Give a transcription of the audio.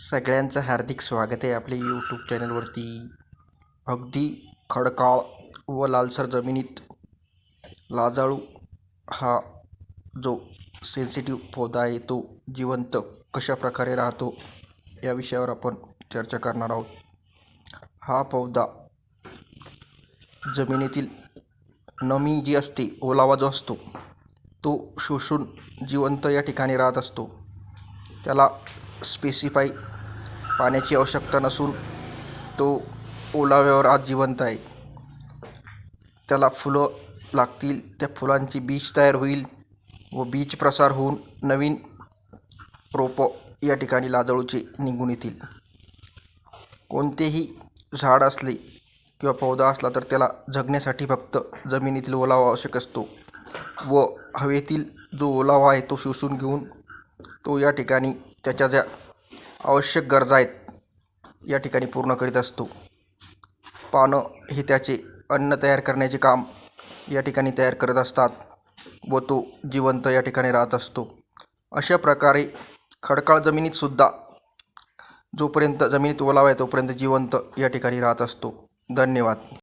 सगळ्यांचं हार्दिक स्वागत आहे आपल्या यूट्यूब चॅनलवरती अगदी खडकाळ व लालसर जमिनीत लाजाळू हा जो सेन्सिटिव्ह पौधा आहे तो जिवंत कशा प्रकारे राहतो या विषयावर आपण चर्चा करणार आहोत. हा पौधा जमिनीतील नमी जी असते ओलावा जो असतो तो शोषून जिवंत या ठिकाणी राहत असतो. त्याला स्पेसिफाय पाण्याची आवश्यकता नसून तो ओलाव्यावर आज जिवंत आहे. त्याला फुलं लागतील त्या फुलांची बीज तयार होईल व बीज प्रसार होऊन नवीन रोपं या ठिकाणी लादळूचे निघून येतील. कोणतेही झाड असले किंवा पौधा असला तर त्याला जगण्यासाठी फक्त जमिनीतील ओलावा आवश्यक असतो व हवेतील जो ओलावा आहे तो शोषून घेऊन तो या ठिकाणी त्याच्या ज्या आवश्यक गरजा आहेत या ठिकाणी पूर्ण करीत असतो. पानं हे त्याचे अन्न तयार करण्याचे काम या ठिकाणी तयार करत असतात व तो जिवंत या ठिकाणी राहत असतो. अशा प्रकारे खडकाळ जमिनीतसुद्धा जोपर्यंत जमिनीत ओलावा आहे तोपर्यंत जिवंत या ठिकाणी राहत असतो. धन्यवाद.